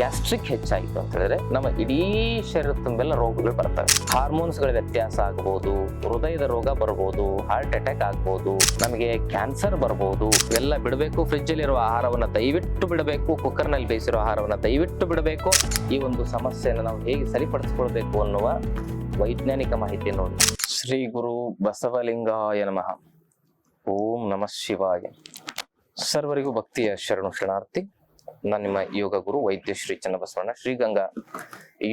Gastric ಹೆಚ್ಚಾಯಿತು ಅಂತ ಹೇಳಿದ್ರೆ ನಮ್ಮ ಇಡೀ ಶರೀರ ತುಂಬೆಲ್ಲ ರೋಗಗಳು ಬರ್ತವೆ. ಹಾರ್ಮೋನ್ಸ್ಗಳ ವ್ಯತ್ಯಾಸ ಆಗಬಹುದು ಹೃದಯದ ರೋಗ ಬರಬಹುದು ಹಾರ್ಟ್ ಅಟ್ಯಾಕ್ ಆಗಬಹುದು ನಮಗೆ ಕ್ಯಾನ್ಸರ್ ಬರಬಹುದು ಇವೆಲ್ಲ ಬಿಡಬೇಕು ಫ್ರಿಜ್ ಅಲ್ಲಿರುವ ಆಹಾರವನ್ನ ದಯವಿಟ್ಟು ಬಿಡಬೇಕು ಕುಕ್ಕರ್ನಲ್ಲಿ ಬೇಯಿಸಿರೋ ಆಹಾರವನ್ನು ದಯವಿಟ್ಟು ಬಿಡಬೇಕು. ಈ ಒಂದು ಸಮಸ್ಯೆಯನ್ನು ನಾವು ಹೇಗೆ ಸರಿಪಡಿಸ್ಕೊಳ್ಬೇಕು ಅನ್ನುವ ವೈಜ್ಞಾನಿಕ ಮಾಹಿತಿ ನೋಡಿ. ಶ್ರೀ ಗುರು ಬಸವಲಿಂಗಾಯ ನಮಃ. ಓಂ ನಮಃ ಶಿವಾಯ. ಸರ್ವರಿಗೂ ಭಕ್ತಿಯ ಶರಣು ಶರಣಾರ್ಥಿ. ನಾನು ನಿಮ್ಮ ಯೋಗ ಗುರು ವೈದ್ಯ ಶ್ರೀ ಚನ್ನಬಸವಣ್ಣ ಶ್ರೀಗಂಗಾ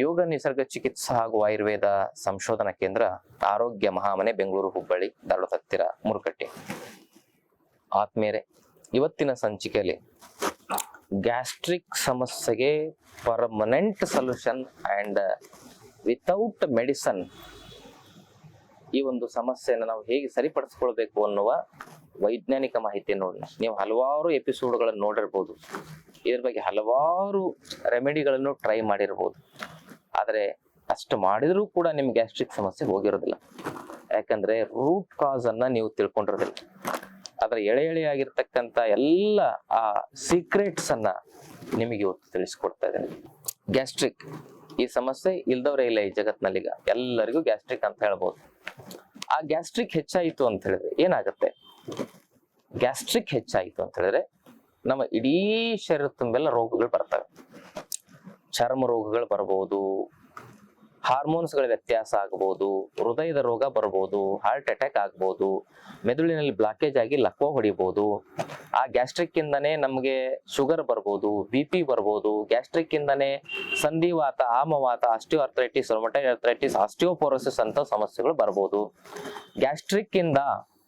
ಯೋಗ ನಿಸರ್ಗ ಚಿಕಿತ್ಸಾ ಹಾಗೂ ಆಯುರ್ವೇದ ಸಂಶೋಧನಾ ಕೇಂದ್ರ ಆರೋಗ್ಯ ಮಹಾಮನೆ, ಬೆಂಗಳೂರು, ಹುಬ್ಬಳ್ಳಿ, ಧಾರವಾಡ ಹತ್ತಿರ, ಮುರುಕಟ್ಟೆ. ಆತ್ಮೇರೆ ಇವತ್ತಿನ ಸಂಚಿಕೆಯಲ್ಲಿ ಗ್ಯಾಸ್ಟ್ರಿಕ್ ಸಮಸ್ಯೆಗೆ permanent solution and without medicine ಈ ಒಂದು ಸಮಸ್ಯೆಯನ್ನು ನಾವು ಹೇಗೆ ಸರಿಪಡಿಸ್ಕೊಳ್ಬೇಕು ಅನ್ನುವ ವೈಜ್ಞಾನಿಕ ಮಾಹಿತಿ ನೋಡಿ ನೀವು ಹಲವಾರು ಎಪಿಸೋಡ್ಗಳನ್ನು ನೋಡಿರ್ಬೋದು. ಇದ್ರ ಬಗ್ಗೆ ಹಲವಾರು ರೆಮಿಡಿಗಳನ್ನು ಟ್ರೈ ಮಾಡಿರ್ಬೋದು. ಆದರೆ ಅಷ್ಟು ಮಾಡಿದರೂ ಕೂಡ ನಿಮ್ಗೆ ಗ್ಯಾಸ್ಟ್ರಿಕ್ ಸಮಸ್ಯೆ ಹೋಗಿರೋದಿಲ್ಲ. ಯಾಕಂದ್ರೆ ರೂಟ್ ಕಾಸ್ ಅನ್ನ ನೀವು ತಿಳ್ಕೊಂಡಿರೋದಿಲ್ಲ. ಅದರ ಎಳೆ ಎಳೆ ಎಳೆಯಾಗಿರ್ತಕ್ಕಂಥ ಎಲ್ಲ ಆ ಸೀಕ್ರೆಟ್ಸ್ ಅನ್ನ ನಿಮಗೆ ಇವತ್ತು ತಿಳಿಸ್ಕೊಡ್ತಾ ಇದ್ದೇನೆ. ಗ್ಯಾಸ್ಟ್ರಿಕ್ ಈ ಸಮಸ್ಯೆ ಇಲ್ದವರೇ ಇಲ್ಲ ಈ ಜಗತ್ನಲ್ಲೀಗ. ಎಲ್ಲರಿಗೂ ಗ್ಯಾಸ್ಟ್ರಿಕ್ ಅಂತ ಹೇಳ್ಬೋದು. ಆ ಗ್ಯಾಸ್ಟ್ರಿಕ್ ಹೆಚ್ಚಾಯಿತು ಅಂತ ಹೇಳಿದ್ರೆ ಏನಾಗುತ್ತೆ? ಗ್ಯಾಸ್ಟ್ರಿಕ್ ಹೆಚ್ಚಾಯಿತು ಅಂತ ಹೇಳಿದ್ರೆ ನಮ್ಮ ಇಡೀ ಶರೀರ ತುಂಬೆಲ್ಲ ರೋಗಗಳು ಬರ್ತವೆ. ಚರ್ಮ ರೋಗಗಳು ಬರಬಹುದು ಹಾರ್ಮೋನ್ಸ್ಗಳ ವ್ಯತ್ಯಾಸ ಆಗಬಹುದು ಹೃದಯದ ರೋಗ ಬರ್ಬೋದು ಹಾರ್ಟ್ ಅಟ್ಯಾಕ್ ಆಗ್ಬೋದು, ಮೆದುಳಿನಲ್ಲಿ ಬ್ಲಾಕೇಜ್ ಆಗಿ ಲಕ್ವ ಹೊಡಿಬಹುದು ಆ ಗ್ಯಾಸ್ಟ್ರಿಕ್ ಇಂದನೇ ನಮಗೆ ಶುಗರ್ ಬರ್ಬೋದು ಬಿ ಪಿ ಬರ್ಬೋದು ಗ್ಯಾಸ್ಟ್ರಿಕ್ ಇಂದನೇ ಸಂಧಿವಾತ, ಆಮವಾತ osteoarthritis rheumatoid arthritis osteoporosis ಅಂತ ಸಮಸ್ಯೆಗಳು ಬರ್ಬೋದು. ಗ್ಯಾಸ್ಟ್ರಿಕ್ ಇಂದ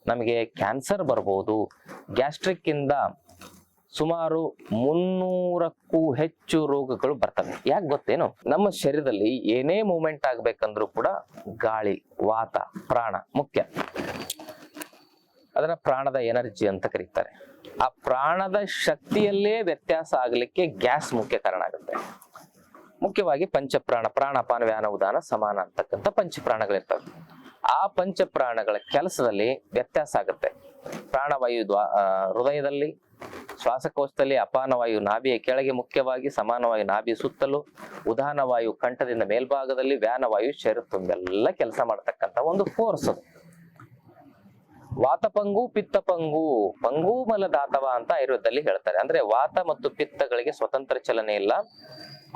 ನಮಗೆ ಕ್ಯಾನ್ಸರ್ ಬರ್ಬೋದು. ಗ್ಯಾಸ್ಟ್ರಿಕ್ ಇಂದ ಸುಮಾರು ಮುನ್ನೂರಕ್ಕೂ ಹೆಚ್ಚು ರೋಗಗಳು ಬರ್ತವೆ. ಯಾಕೆ ಗೊತ್ತೇನು? ನಮ್ಮ ಶರೀರದಲ್ಲಿ ಏನೇ ಮೂಮೆಂಟ್ ಆಗ್ಬೇಕಂದ್ರೂ ಕೂಡ ಗಾಳಿ, ವಾತ, ಪ್ರಾಣ ಮುಖ್ಯ. ಅದನ್ನ ಪ್ರಾಣದ ಎನರ್ಜಿ ಅಂತ ಕರೀತಾರೆ. ಆ ಪ್ರಾಣದ ಶಕ್ತಿಯಲ್ಲೇ ವ್ಯತ್ಯಾಸ ಆಗಲಿಕ್ಕೆ ಗ್ಯಾಸ್ ಮುಖ್ಯ ಕಾರಣ ಆಗುತ್ತೆ. ಮುಖ್ಯವಾಗಿ ಪಂಚಪ್ರಾಣ ಪ್ರಾಣಪಾನ ವ್ಯಾನ ಉದಾನ, ಸಮಾನ ಅಂತಕ್ಕಂಥ ಪಂಚಪ್ರಾಣಗಳಿರ್ತವೆ. ಆ ಪಂಚಪ್ರಾಣಗಳ ಕೆಲಸದಲ್ಲಿ ವ್ಯತ್ಯಾಸ ಆಗುತ್ತೆ. ಪ್ರಾಣವಾಯು ಹೃದಯದಲ್ಲಿ ಶ್ವಾಸಕೋಶದಲ್ಲಿ ಅಪಾನವಾಯು ನಾಭಿಯ ಕೆಳಗೆ ಮುಖ್ಯವಾಗಿ ಸಮಾನವಾಯು ನಾಭಿ ಸುತ್ತಲೂ ಉದಾನವಾಯು ಕಂಠದಿಂದ ಮೇಲ್ಭಾಗದಲ್ಲಿ ವ್ಯಾನವಾಯು ಶರೀರ ತುಂಬೆಲ್ಲ ಕೆಲಸ ಮಾಡ್ತಕ್ಕಂಥ ಒಂದು ಫೋರ್ಸ್ ಅದು. ವಾತಪಂಗು, ಪಿತ್ತಪಂಗು, ಪಂಗು ಮಲದಾತವ ಅಂತ ಆಯುರ್ವೇದದಲ್ಲಿ ಹೇಳ್ತಾರೆ. ಅಂದ್ರೆ ವಾತ ಮತ್ತು ಪಿತ್ತಗಳಿಗೆ ಸ್ವತಂತ್ರ ಚಲನೆ ಇಲ್ಲ.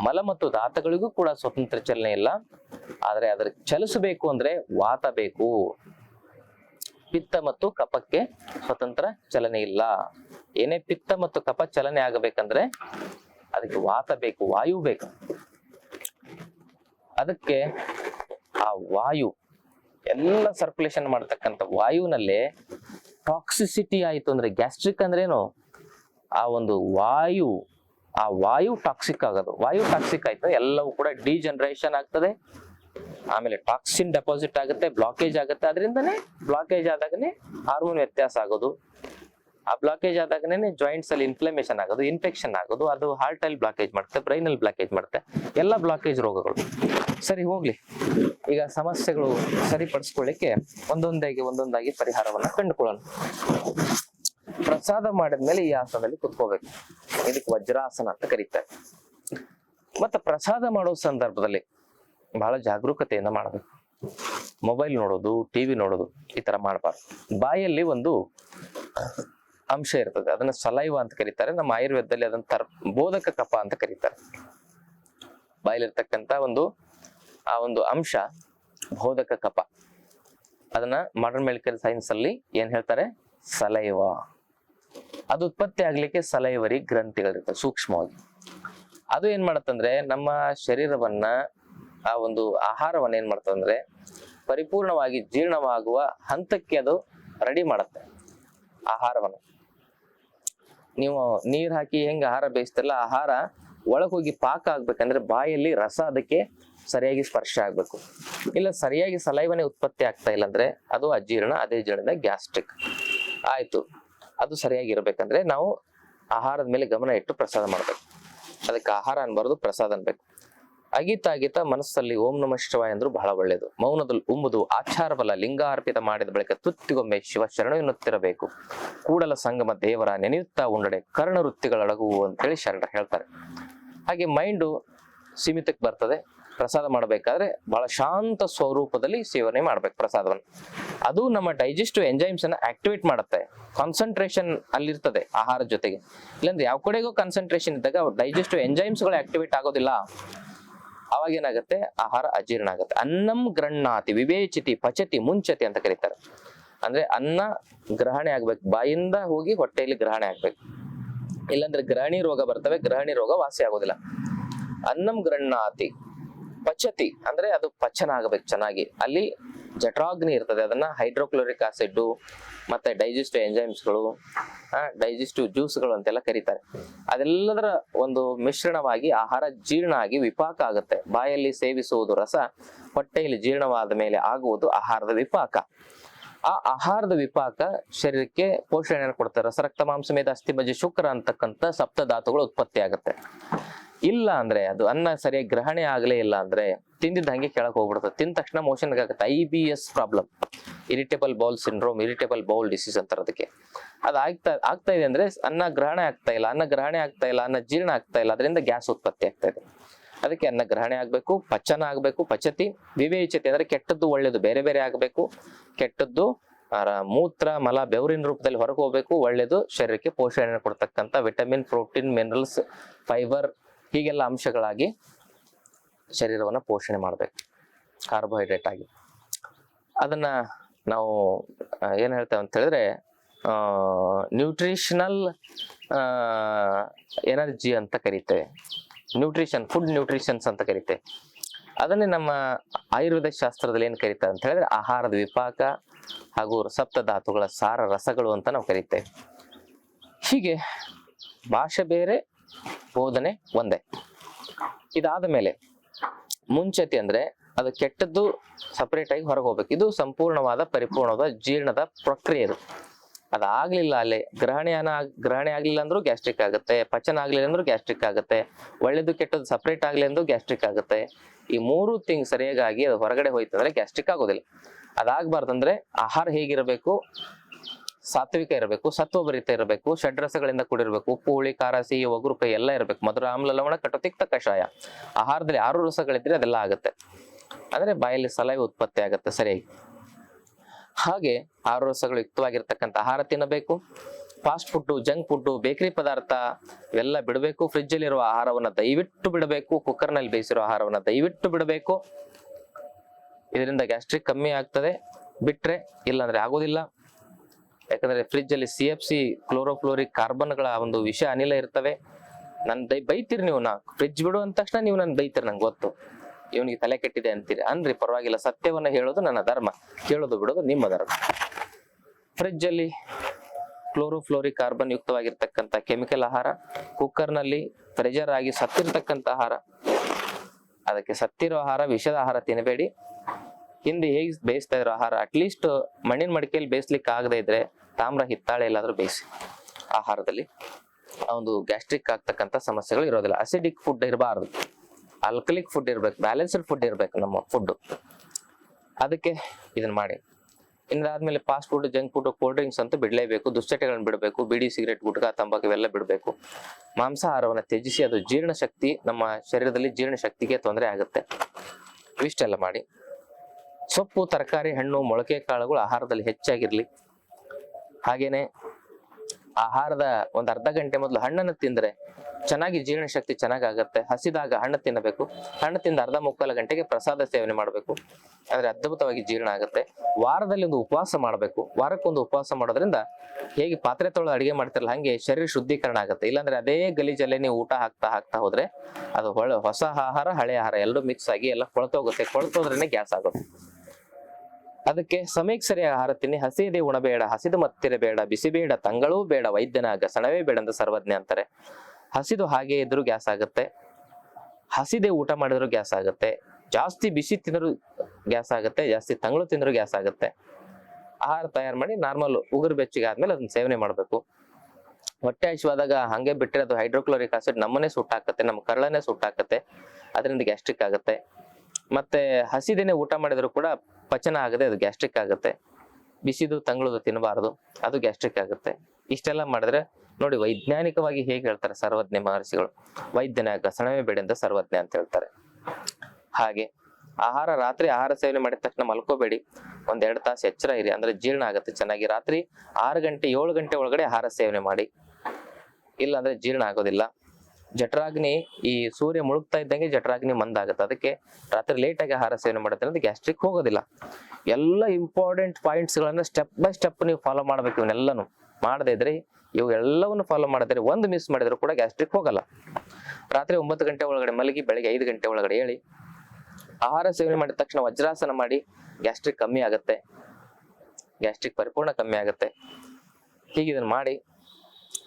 ಮಲ ಮತ್ತು ದಾತಗಳಿಗೂ ಕೂಡ ಸ್ವತಂತ್ರ ಚಲನೆ ಇಲ್ಲ. ಆದ್ರೆ ಅದ್ರ ಚಲಿಸಬೇಕು ಅಂದ್ರೆ ವಾತ ಬೇಕು. ಪಿತ್ತ ಮತ್ತು ಕಪಕ್ಕೆ ಸ್ವತಂತ್ರ ಚಲನೆ ಇಲ್ಲ. ಏನೇ ಪಿತ್ತ ಮತ್ತು ಕಫ ಚಲನೆ ಆಗಬೇಕಂದ್ರೆ ಅದಕ್ಕೆ ವಾತ ಬೇಕು, ವಾಯು ಬೇಕು. ಅದಕ್ಕೆ ಆ ವಾಯು, ಎಲ್ಲ ಸರ್ಕ್ಯುಲೇಷನ್ ಮಾಡ್ತಕ್ಕಂಥ ವಾಯುವಿನಲ್ಲಿ ಟಾಕ್ಸಿಸಿಟಿ ಆಯಿತು ಅಂದ್ರೆ ಗ್ಯಾಸ್ಟ್ರಿಕ್ ಅಂದ್ರೇನು? ಆ ಒಂದು ವಾಯು, ಆ ವಾಯು ಟಾಕ್ಸಿಕ್ ಆಗೋದು. ವಾಯು ಟಾಕ್ಸಿಕ್ ಆಯ್ತು ಎಲ್ಲವೂ ಕೂಡ ಡಿಜನರೇಷನ್ ಆಗ್ತದೆ. ಆಮೇಲೆ ಟಾಕ್ಸಿನ್ ಡೆಪಾಸಿಟ್ ಆಗುತ್ತೆ ಬ್ಲಾಕೇಜ್ ಆಗುತ್ತೆ. ಅದರಿಂದನೇ ಬ್ಲಾಕೇಜ್ ಆದಾಗನೇ ಹಾರ್ಮೋನ್ ವ್ಯತ್ಯಾಸ ಆಗೋದು. ಆ ಬ್ಲಾಕೇಜ್ ಆದಾಗನೇ ಜಾಯಿಂಟ್ಸ್ ಅಲ್ಲಿ ಇನ್ಫ್ಲಮೇಷನ್ ಆಗೋದು ಇನ್ಫೆಕ್ಷನ್ ಆಗೋದು, ಅದು ಹಾರ್ಟ್ ಅಲ್ಲಿ ಬ್ಲಾಕೇಜ್ ಮಾಡುತ್ತೆ ಬ್ರೈನ್ ಅಲ್ಲಿ ಬ್ಲಾಕೇಜ್ ಮಾಡುತ್ತೆ. ಎಲ್ಲ ಬ್ಲಾಕೇಜ್ ರೋಗಗಳು. ಸರಿ, ಹೋಗ್ಲಿ. ಈಗ ಸಮಸ್ಯೆಗಳು ಸರಿಪಡಿಸ್ಕೊಳ್ಳಿಕ್ಕೆ ಒಂದೊಂದಾಗಿ ಒಂದೊಂದಾಗಿ ಪರಿಹಾರವನ್ನ ಕಂಡುಕೊಳ್ಳೋಣ. ಪ್ರಸಾದ ಮಾಡಿದ್ಮೇಲೆ ಈ ಆಸನದಲ್ಲಿ ಕುತ್ಕೋಬೇಕು. ಇದಕ್ಕೆ ವಜ್ರಾಸನ ಅಂತ ಕರೀತಾರೆ. ಮತ್ತೆ ಪ್ರಸಾದ ಮಾಡೋ ಸಂದರ್ಭದಲ್ಲಿ ಬಹಳ ಜಾಗರೂಕತೆಯಿಂದ ಮಾಡಬೇಕು. ಮೊಬೈಲ್ ನೋಡೋದು ಟಿವಿ ನೋಡೋದು, ಈ ತರ ಮಾಡಬಾರ್ದು. ಬಾಯಲ್ಲಿ ಒಂದು ಅಂಶ ಇರ್ತದೆ. ಅದನ್ನ ಸಲೈವ ಅಂತ ಕರೀತಾರೆ. ನಮ್ಮ ಆಯುರ್ವೇದದಲ್ಲಿ ಅದನ್ನ ತರ್, ಬೋಧಕ ಕಪ ಅಂತ ಕರೀತಾರೆ. ಬಾಯಲ್ಲಿರ್ತಕ್ಕಂತ ಒಂದು, ಆ ಒಂದು ಅಂಶ ಬೋಧಕ ಕಪ ಅದನ್ನ ಮಾಡರ್ನ್ ಮೆಡಿಕಲ್ ಸೈನ್ಸ್ ಅಲ್ಲಿ ಏನ್ ಹೇಳ್ತಾರೆ? ಸಲೈವ. ಅದು ಉತ್ಪತ್ತಿ ಆಗ್ಲಿಕ್ಕೆ ಸಲೈವರಿ ಗ್ರಂಥಿಗಳಿರ್ತವೆ ಸೂಕ್ಷ್ಮವಾಗಿ. ಅದು ಏನ್ ಮಾಡತ್ತಂದ್ರೆ, ನಮ್ಮ ಶರೀರವನ್ನ ಆ ಒಂದು ಆಹಾರವನ್ನು ಏನ್ ಮಾಡ್ತದಂದ್ರೆ ಪರಿಪೂರ್ಣವಾಗಿ ಜೀರ್ಣವಾಗುವ ಹಂತಕ್ಕೆ ಅದು ರೆಡಿ ಮಾಡುತ್ತೆ ಆಹಾರವನ್ನು. ನೀವು ನೀರ್ ಹಾಕಿ ಹೆಂಗ್ ಆಹಾರ ಬೇಯಿಸ್ತಿರಲ್ಲ ಆಹಾರ ಒಳಗೆ ಹೋಗಿ ಪಾಕ ಆಗ್ಬೇಕಂದ್ರೆ ಬಾಯಲ್ಲಿ ರಸ ಅದಕ್ಕೆ ಸರಿಯಾಗಿ ಸ್ಪರ್ಶ ಆಗ್ಬೇಕು. ಇಲ್ಲ ಸರಿಯಾಗಿ ಸಲೈವನೇ ಉತ್ಪತ್ತಿ ಆಗ್ತಾ ಇಲ್ಲ ಅಂದ್ರೆ ಅದು ಅಜೀರ್ಣ, ಅದೇ ಜೀರ್ಣದ ಗ್ಯಾಸ್ಟ್ರಿಕ್. ಆಯ್ತು. ಅದು ಸರಿಯಾಗಿ ಇರ್ಬೇಕಂದ್ರೆ ನಾವು ಆಹಾರದ ಮೇಲೆ ಗಮನ ಇಟ್ಟು ಪ್ರಸಾದ ಮಾಡ್ಬೇಕು. ಅದಕ್ಕೆ ಆಹಾರ ಅನ್ಬಾರ್ದು, ಪ್ರಸಾದ ಅನ್ಬೇಕು. ಅಗಿತ ಅಗಿತ ಮನಸ್ಸಲ್ಲಿ ಓಂ ನಮ ಶಿವ ಅಂದ್ರು ಬಹಳ ಒಳ್ಳೆಯದು ಮೌನದಲ್ಲಿ ಉಂಬುದು ಆಚಾರ ಬಲ ಲಿಂಗಾರ್ಪಿತ ಮಾಡಿದ ಬಳಿಕ ತುತ್ತಿಗೊಮ್ಮೆ ಶಿವ ಶರಣ ಎನ್ನುತ್ತಿರಬೇಕು ಕೂಡಲ ಸಂಗಮ ದೇವರ ನೆನೆಯುತ್ತಾ ಉಂಡಡೆ ಕರ್ಣ ವೃತ್ತಿಗಳಡಗುವು ಅಂತೇಳಿ ಶರಣ ಹೇಳ್ತಾರೆ. ಹಾಗೆ ಮೈಂಡು ಸೀಮಿತಕ್ಕೆ ಬರ್ತದೆ. ಪ್ರಸಾದ ಮಾಡಬೇಕಾದ್ರೆ ಬಹಳ ಶಾಂತ ಸ್ವರೂಪದಲ್ಲಿ ಸೇವನೆ ಮಾಡ್ಬೇಕು ಪ್ರಸಾದವನ್ನು. ಅದು ನಮ್ಮ ಡೈಜೆಸ್ಟಿವ್ ಎಂಜೈಮ್ಸ್ ಅನ್ನ ಆಕ್ಟಿವೇಟ್ ಮಾಡುತ್ತೆ. ಕಾನ್ಸಂಟ್ರೇಷನ್ ಅಲ್ಲಿರ್ತದೆ ಆಹಾರ ಜೊತೆಗೆ. ಇಲ್ಲಾಂದ್ರೆ ಯಾವ ಕಡೆಗೂ ಕಾನ್ಸಂಟ್ರೇಷನ್ ಇದ್ದಾಗ ಡೈಜೆಸ್ಟಿವ್ ಎಂಜೈಮ್ಸ್ಗಳು ಆಕ್ಟಿವೇಟ್ ಆಗೋದಿಲ್ಲ. ಅವಾಗ ಏನಾಗುತ್ತೆ ಆಹಾರ ಅಜೀರ್ಣ ಆಗುತ್ತೆ ಅನ್ನಂ ಗ್ರಣ್ಣಾತಿ ವಿವೇಚಿತಿ, ಪಚತಿ, ಮುಂಚತಿ ಅಂತ ಕರೀತಾರೆ. ಅಂದ್ರೆ ಅನ್ನ ಗ್ರಹಣೆ ಆಗ್ಬೇಕು. ಬಾಯಿಂದ ಹೋಗಿ ಹೊಟ್ಟೆಯಲ್ಲಿ ಗ್ರಹಣೆ ಆಗ್ಬೇಕು. ಇಲ್ಲಾಂದ್ರೆ ಗ್ರಹಣಿ ರೋಗ ಬರ್ತವೆ, ಗ್ರಹಣಿ ರೋಗ ವಾಸಿ ಆಗೋದಿಲ್ಲ. ಅನ್ನಂ ಗ್ರಣ್ಣಾತಿ ಪಚತಿ, ಅಂದ್ರೆ ಅದು ಪಚನ ಆಗಬೇಕು ಚೆನ್ನಾಗಿ. ಅಲ್ಲಿ ಜಟ್ರಾಗ್ನಿ ಇರ್ತದೆ, ಅದನ್ನ ಹೈಡ್ರೋಕ್ಲೋರಿಕ್ ಆಸಿಡ್ ಮತ್ತೆ ಡೈಜೆಸ್ಟಿವ್ ಎಂಜೈಮ್ಸ್ಗಳು ಡೈಜೆಸ್ಟಿವ್ ಜ್ಯೂಸ್ಗಳು ಅಂತೆಲ್ಲ ಕರೀತಾರೆ. ಅದೆಲ್ಲದರ ಒಂದು ಮಿಶ್ರಣವಾಗಿ, ಆಹಾರ ಜೀರ್ಣ ಆಗಿ ವಿಪಾಕ ಆಗುತ್ತೆ. ಬಾಯಲ್ಲಿ ಸೇವಿಸುವುದು ರಸ, ಹೊಟ್ಟೆಯಲ್ಲಿ ಜೀರ್ಣವಾದ ಮೇಲೆ ಆಗುವುದು ಆಹಾರದ ವಿಪಾಕ. ಆ ಆಹಾರದ ವಿಪಾಕ ಶರೀರಕ್ಕೆ ಪೋಷಣೆಯನ್ನು ಕೊಡ್ತಾರೆ ರಸರಕ್ತ ಮಾಂಸ ಮೇದ ಅಸ್ಥಿ ಮಜ್ಜೆ ಶುಕ್ರ ಅಂತಕ್ಕಂಥ ಸಪ್ತಧಾತುಗಳು ಉತ್ಪತ್ತಿ ಆಗುತ್ತೆ ಇಲ್ಲ ಅಂದ್ರೆ ಅದು ಅನ್ನ ಸರಿಯಾಗಿ ಗ್ರಹಣೆ ಆಗಲೇ ಇಲ್ಲ ಅಂದ್ರೆ ತಿಂದಿದ್ದ ಹಂಗೆ ಕೆಳಕ್ ಹೋಗ್ಬಿಡುತ್ತೆ ತಿಂದ ತಕ್ಷಣ ಮೋಷನ್ ಆಗುತ್ತೆ. I B S problem irritable bowel syndrome irritable bowel disease ಅಂತಾರೆ ಅದಕ್ಕೆ. ಅದು ಆಗ್ತಾ ಆಗ್ತಾ ಇದೆ ಅಂದ್ರೆ ಅನ್ನ ಗ್ರಹಣೆ ಆಗ್ತಾ ಇಲ್ಲ. ಅನ್ನ ಗ್ರಹಣೆ ಆಗ್ತಾ ಇಲ್ಲ. ಅನ್ನ ಜೀರ್ಣ ಆಗ್ತಾ ಇಲ್ಲ. ಅದರಿಂದ ಗ್ಯಾಸ್ ಉತ್ಪತ್ತಿ ಆಗ್ತಾ ಇದೆ. ಅದಕ್ಕೆ ಅನ್ನ ಗ್ರಹಣೆ ಆಗ್ಬೇಕು, ಪಚನ ಆಗ್ಬೇಕು, ಪಚತಿ, ವಿವೇಚಿತಿ ಅಂದ್ರೆ ಕೆಟ್ಟದ್ದು ಒಳ್ಳೇದು, ಬೇರೆ ಬೇರೆ ಆಗ್ಬೇಕು. ಕೆಟ್ಟದ್ದು ಮೂತ್ರ, ಮಲ, ಬೆವರಿನ ರೂಪದಲ್ಲಿ ಹೊರಗೆ ಹೋಗ್ಬೇಕು, ಒಳ್ಳೇದು, ಶರೀರಕ್ಕೆ ಪೋಷಣೆ ಕೊಡ್ತಕ್ಕಂಥ ವಿಟಮಿನ್ ಪ್ರೋಟೀನ್ ಮಿನರಲ್ಸ್ ಫೈಬರ್ ಹೀಗೆಲ್ಲ ಅಂಶಗಳಾಗಿ ಶರೀರವನ್ನು ಪೋಷಣೆ ಮಾಡಬೇಕು. ಕಾರ್ಬೋಹೈಡ್ರೇಟ್ ಆಗಿ. ಅದನ್ನ ನಾವು ಏನು ಹೇಳ್ತೇವೆ ಅಂತ ಹೇಳಿದ್ರೆ ನ್ಯೂಟ್ರಿಷನಲ್ ಎನರ್ಜಿ ಅಂತ ಕರಿತೇವೆ. ನ್ಯೂಟ್ರಿಷನ್ ಫುಡ್ ನ್ಯೂಟ್ರಿಷನ್ಸ್ ಅಂತ ಕರಿತೇವೆ. ಅದನ್ನೇ ನಮ್ಮ ಆಯುರ್ವೇದ ಶಾಸ್ತ್ರದಲ್ಲಿ ಏನು ಕರೀತಾರೆ ಅಂತ ಹೇಳಿದ್ರೆ, ಆಹಾರದ ವಿಪಾಕ ಹಾಗೂ ಸಪ್ತ ಧಾತುಗಳ ಸಾರ ರಸಗಳು ಅಂತ ನಾವು ಕರಿತೇವೆ. ಹೀಗೆ ಭಾಷೆ ಬೇರೆ ಬೋಧನೆ ಒಂದೇ. ಇದಾದ ಮೇಲೆ ಮುಂಚತಿ ಅಂದ್ರೆ ಅದು ಕೆಟ್ಟದ್ದು ಸಪರೇಟ್ ಆಗಿ ಹೊರಗೆ ಹೋಗ್ಬೇಕು. ಇದು ಸಂಪೂರ್ಣವಾದ ಪರಿಪೂರ್ಣವಾದ ಜೀರ್ಣದ ಪ್ರಕ್ರಿಯೆ ಅದು ಅದಾಗ್ಲಿಲ್ಲ ಅಲ್ಲಿ. ಗ್ರಹಣೆಯನ ಗ್ರಹಣೆ ಆಗ್ಲಿಲ್ಲ ಅಂದ್ರೂ ಗ್ಯಾಸ್ಟ್ರಿಕ್ ಆಗುತ್ತೆ. ಪಚನ ಆಗ್ಲಿಲ್ಲ ಅಂದ್ರೂ ಗ್ಯಾಸ್ಟ್ರಿಕ್ ಆಗುತ್ತೆ. ಒಳ್ಳೇದು ಕೆಟ್ಟದ್ದು ಸಪ್ರೇಟ್ ಆಗ್ಲಿ ಅಂದ್ರೂ ಗ್ಯಾಸ್ಟ್ರಿಕ್ ಆಗುತ್ತೆ. ಈ ಮೂರು ತಿಂಗ್ ಸರಿಯಾಗಿ ಅದು ಹೊರಗಡೆ ಹೋಯ್ತಂದ್ರೆ ಗ್ಯಾಸ್ಟ್ರಿಕ್ ಆಗೋದಿಲ್ಲ. ಅದಾಗಬಾರ್ದಂದ್ರೆ ಆಹಾರ ಹೇಗಿರಬೇಕು? ಸಾತ್ವಿಕ ಇರಬೇಕು, ಸತ್ವಭರಿತ ಇರಬೇಕು, ಷಡ್ರಸಗಳಿಂದ ಕೂಡಿರಬೇಕು ಉಪ್ಪು ಹುಳಿ ಖಾರ, ಸಿಹಿ ಒಗುರು ಕೈ ಎಲ್ಲ ಇರಬೇಕು. ಮಧುರ ಆಮ್ಲ, ಲವಣ ಕಟುತಿಕ್ತ ಕಷಾಯ. ಆಹಾರದಲ್ಲಿ ಆರು ರಸಗಳಿದ್ರೆ ಅದೆಲ್ಲ ಆಗುತ್ತೆ. ಅಂದ್ರೆ ಬಾಯಲ್ಲಿ ಸಲಹೆ ಉತ್ಪತ್ತಿ ಆಗುತ್ತೆ ಸರಿಯಾಗಿ. ಹಾಗೆ ಆರು ರಸಗಳು ಯುಕ್ತವಾಗಿರ್ತಕ್ಕಂಥ ಆಹಾರ ತಿನ್ನಬೇಕು. Fast food, junk food, bakery ಪದಾರ್ಥ ಇವೆಲ್ಲ ಬಿಡಬೇಕು. ಫ್ರಿಜ್ ಆಹಾರವನ್ನು ದಯವಿಟ್ಟು ಬಿಡಬೇಕು. ಕುಕ್ಕರ್ನಲ್ಲಿ ಬೇಯಿಸಿರೋ ಆಹಾರವನ್ನು ದಯವಿಟ್ಟು ಬಿಡಬೇಕು. ಇದರಿಂದ ಗ್ಯಾಸ್ಟ್ರಿಕ್ ಕಮ್ಮಿ ಆಗ್ತದೆ. ಬಿಟ್ರೆ ಇಲ್ಲಾಂದ್ರೆ ಆಗೋದಿಲ್ಲ. ಯಾಕಂದ್ರೆ ಫ್ರಿಜ್ ಅಲ್ಲಿ ಸಿ ಎಫ್ ಸಿ ಕ್ಲೋರೋಫ್ಲೋರಿಕ್ ಕಾರ್ಬನ್ಗಳ ಒಂದು ವಿಷ ಅನಿಲ ಇರ್ತವೆ. ನನ್ ದೈ ಬೈತೀರಿ ನೀವು ನಾ ಫ್ರಿಜ್ ಬಿಡು ಅಂದ ತಕ್ಷಣ ನೀವು ನನ್ ಬೈತೀರಿ ನಂಗೆ ಗೊತ್ತು. ಇವನಿಗೆ ತಲೆ ಕೆಟ್ಟಿದೆ ಅಂತೀರಿ. ಅನ್ರಿ ಪರವಾಗಿಲ್ಲ, ಸತ್ಯವನ್ನ ಹೇಳೋದು ನನ್ನ ಧರ್ಮ. ಕೇಳೋದು ಬಿಡೋದು ನಿಮ್ಮ ಧರ್ಮ. ಫ್ರಿಜ್ ಅಲ್ಲಿ ಕ್ಲೋರೋಫ್ಲೋರಿಕ್ ಕಾರ್ಬನ್ ಯುಕ್ತವಾಗಿರ್ತಕ್ಕಂಥ ಕೆಮಿಕಲ್ ಆಹಾರ ಕುಕ್ಕರ್ನಲ್ಲಿ ಪ್ರೆಜರ್ ಆಗಿ ಸತ್ತಿರ್ತಕ್ಕಂಥ ಆಹಾರ. ಅದಕ್ಕೆ ಸತ್ತಿರೋ ಆಹಾರ, ವಿಷದ ಆಹಾರ ತಿನ್ನಬೇಡಿ ಹಿಂದೆ ಹೇಗೆ ಬೇಯಿಸ್ತಾ ಇರೋ ಆಹಾರ? ಅಟ್ಲೀಸ್ಟ್ ಮಣ್ಣಿನ ಮಡಿಕೆಯಲ್ಲಿ ಬೇಯಿಸ್ಲಿಕ್ಕೆ ಆಗದೆ ಇದ್ರೆ ತಾಮ್ರ, ಹಿತ್ತಾಳೆ ಎಲ್ಲಾದ್ರೂ ಬೇಯಿಸಿ ಆಹಾರದಲ್ಲಿ. ಆ ಒಂದು ಗ್ಯಾಸ್ಟ್ರಿಕ್ ಆಗ್ತಕ್ಕಂಥ ಸಮಸ್ಯೆಗಳು ಇರೋದಿಲ್ಲ. ಅಸಿಡಿಕ್ ಫುಡ್ ಇರಬಾರ್ದು. ಅಲ್ಕಲಿಕ್ ಫುಡ್ ಇರ್ಬೇಕು. ಬ್ಯಾಲೆನ್ಸ್ಡ್ ಫುಡ್ ಇರ್ಬೇಕು ನಮ್ಮ ಫುಡ್ ಅದಕ್ಕೆ ಇದನ್ನ ಮಾಡಿ. ಇನ್ನಾದ್ಮೇಲೆ fast food junk food cold drinks ಅಂತೂ ಬಿಡಲೇಬೇಕು. ದುಶ್ಚಟಗಳನ್ನ ಬಿಡಬೇಕು. ಬಿಡಿ ಸಿಗರೇಟ್ ಗುಟ್ಕಾ, ತಂಬಾಕು ಇವೆಲ್ಲ ಬಿಡಬೇಕು. ಮಾಂಸಾಹಾರವನ್ನು ತ್ಯಜಿಸಿ ಅದು ಜೀರ್ಣಶಕ್ತಿ ನಮ್ಮ ಶರೀರದಲ್ಲಿ ಜೀರ್ಣಶಕ್ತಿಗೆ ತೊಂದರೆ ಆಗುತ್ತೆ. ಇವಿಷ್ಟೆಲ್ಲ ಮಾಡಿ. ಸೊಪ್ಪು, ತರಕಾರಿ, ಹಣ್ಣು, ಮೊಳಕೆ ಕಾಳುಗಳು ಆಹಾರದಲ್ಲಿ ಹೆಚ್ಚಾಗಿರಲಿ. ಹಾಗೇನೆ ಆಹಾರದ ಒಂದು ಅರ್ಧ ಗಂಟೆ ಮೊದಲು ಹಣ್ಣನ್ನು ತಿಂದರೆ ಚೆನ್ನಾಗಿ ಜೀರ್ಣಶಕ್ತಿ ಚೆನ್ನಾಗಾಗತ್ತೆ. ಹಸಿದಾಗ ಹಣ್ಣು ತಿನ್ನಬೇಕು. ಹಣ್ಣು ತಿಂದ ಅರ್ಧ ಮುಕ್ಕಾಲು ಗಂಟೆಗೆ ಪ್ರಸಾದ ಸೇವನೆ ಮಾಡಬೇಕು. ಅಂದ್ರೆ ಅದ್ಭುತವಾಗಿ ಜೀರ್ಣ ಆಗುತ್ತೆ. ವಾರದಲ್ಲಿ ಒಂದು ಉಪವಾಸ ಮಾಡಬೇಕು. ವಾರಕ್ಕೊಂದು ಉಪವಾಸ ಮಾಡೋದ್ರಿಂದ ಹೇಗೆ ಪಾತ್ರೆ ತೊಳೆದು ಅಡುಗೆ ಮಾಡ್ತಿರಲ್ಲ, ಹಾಗೆ ಶರೀರ ಶುದ್ಧೀಕರಣ ಆಗುತ್ತೆ. ಇಲ್ಲಾಂದ್ರೆ ಅದೇ ಗಲೀಜಲ್ಲೇ ನೀವು ಊಟ ಹಾಕ್ತಾ ಹಾಕ್ತಾ ಹೋದ್ರೆ ಅದು ಹೊಳೆ, ಹೊಸ ಆಹಾರ, ಹಳೆ ಆಹಾರ, ಎರಡೂ ಮಿಕ್ಸ್ ಆಗಿ ಎಲ್ಲ ಕೊಳ್ತೋಗುತ್ತೆ. ಕೊಳ್ತೋದ್ರೇನೆ ಗ್ಯಾಸ್ ಆಗುತ್ತೆ. ಅದಕ್ಕೆ ಸಮಯಕ್ಕೆ ಸರಿಯಾಗಿ ಆಹಾರ ತಿನ್ನಿ. ಹಸಿದೆ ಉಣಬೇಡ ಹಸಿದು ಮತ್ತಿರಬೇಡ ಬಿಸಿ ಬೇಡ. ತಂಗಳೂ ಬೇಡ. ವೈದ್ಯನಾಗ ಸಣವೇ ಬೇಡ ಅಂತ ಸರ್ವಜ್ಞ ಅಂತಾರೆ. ಹಸಿದು ಹಾಗೆ ಇದ್ರೂ ಗ್ಯಾಸ್ ಆಗುತ್ತೆ. ಹಸಿದೆ ಊಟ ಮಾಡಿದ್ರು ಗ್ಯಾಸ್ ಆಗುತ್ತೆ. ಜಾಸ್ತಿ ಬಿಸಿ ತಿಂದ್ರು ಗ್ಯಾಸ್ ಆಗುತ್ತೆ. ಜಾಸ್ತಿ ತಂಗಳು ತಿಂದ್ರು ಗ್ಯಾಸ್ ಆಗುತ್ತೆ. ಆಹಾರ ತಯಾರು ಮಾಡಿ ನಾರ್ಮಲ್ ಉಗುರು ಬೆಚ್ಚಿಗೆ ಆದ್ಮೇಲೆ ಅದನ್ನ ಸೇವನೆ ಮಾಡಬೇಕು. ಹೊಟ್ಟೆ ಹಸಿವಾದಾಗ ಹಂಗೆ ಬಿಟ್ಟರೆ ಅದು ಹೈಡ್ರೋಕ್ಲೋರಿಕ್ ಆಸಿಡ್ ನಮ್ಮನ್ನೇ ಸುಟ್ಟಾಕತ್ತೆ. ನಮ್ಮ ಕರಳನ್ನೇ ಸುಟ್ಟಾಕತ್ತೆ. ಅದರಿಂದ ಗ್ಯಾಸ್ಟ್ರಿಕ್ ಆಗುತ್ತೆ. ಮತ್ತೆ ಹಸಿದೇನೆ ಊಟ ಮಾಡಿದ್ರು ಕೂಡ ಪಚನ ಆಗದೆ ಅದು ಗ್ಯಾಸ್ಟ್ರಿಕ್ ಆಗುತ್ತೆ. ಬಿಸಿದು ತಂಗಳದು ತಿನ್ನಬಾರದು ಅದು ಗ್ಯಾಸ್ಟ್ರಿಕ್ ಆಗುತ್ತೆ. ಇಷ್ಟೆಲ್ಲ ಮಾಡಿದ್ರೆ ನೋಡಿ ವೈಜ್ಞಾನಿಕವಾಗಿ ಹೇಗೆ ಹೇಳ್ತಾರೆ ಸರ್ವಜ್ಞ ಮಹರ್ಷಿಗಳು. ವೈದ್ಯನಾಗ ಸಣವೆ ಬೇಡ ಅಂತ ಸರ್ವಜ್ಞ ಅಂತ ಹೇಳ್ತಾರೆ. ಹಾಗೆ ಆಹಾರ ರಾತ್ರಿ ಆಹಾರ ಸೇವನೆ ಮಾಡಿದ ತಕ್ಷಣ ಮಲ್ಕೋಬೇಡಿ. ಒಂದ್ ಎರಡು ತಾಸು ಎಚ್ಚರ ಇರಿ, ಅಂದ್ರೆ ಜೀರ್ಣ ಆಗುತ್ತೆ ಚೆನ್ನಾಗಿ. ರಾತ್ರಿ ಆರು ಗಂಟೆ ಏಳು ಗಂಟೆ ಒಳಗಡೆ ಆಹಾರ ಸೇವನೆ ಮಾಡಿ. ಇಲ್ಲ ಅಂದ್ರೆ ಜೀರ್ಣ ಆಗೋದಿಲ್ಲ. ಜಠರಾಗ್ನಿ ಈ ಸೂರ್ಯ ಮುಳುಗ್ತಾ ಇದ್ದಂಗೆ ಜಠರಾಗ್ನಿ ಮಂದಾಗುತ್ತೆ. ಅದಕ್ಕೆ ರಾತ್ರಿ ಲೇಟ್ ಆಗಿ ಆಹಾರ ಸೇವನೆ ಮಾಡೋದ್ರಿಂದ ಗ್ಯಾಸ್ಟ್ರಿಕ್ ಹೋಗೋದಿಲ್ಲ. ಎಲ್ಲ ಇಂಪಾರ್ಟೆಂಟ್ ಪಾಯಿಂಟ್ಸ್ ಗಳನ್ನ ಸ್ಟೆಪ್ ಬೈ ಸ್ಟೆಪ್ ನೀವು ಫಾಲೋ ಮಾಡ್ಬೇಕು ಇವನ್ನೆಲ್ಲನು. ಮಾಡದೇ ಇದ್ರೆ ಇವು ಎಲ್ಲವನ್ನು ಫಾಲೋ ಮಾಡಿದ್ರೆ ಒಂದು ಮಿಸ್ ಮಾಡಿದ್ರು ಕೂಡ ಗ್ಯಾಸ್ಟ್ರಿಕ್ ಹೋಗಲ್ಲ. ರಾತ್ರಿ ಒಂಬತ್ತು ಗಂಟೆ ಒಳಗಡೆ ಮಲಗಿ ಬೆಳಿಗ್ಗೆ ಐದು ಗಂಟೆ ಒಳಗಡೆ ಹೇಳಿ ಆಹಾರ ಸೇವನೆ ಮಾಡಿದ ತಕ್ಷಣ ವಜ್ರಾಸನ ಮಾಡಿ ಗ್ಯಾಸ್ಟ್ರಿಕ್ ಕಮ್ಮಿ ಆಗುತ್ತೆ. ಗ್ಯಾಸ್ಟ್ರಿಕ್ ಪರಿಪೂರ್ಣ ಕಮ್ಮಿ ಆಗುತ್ತೆ. ಹೀಗೆ ಇದನ್ನು ಮಾಡಿ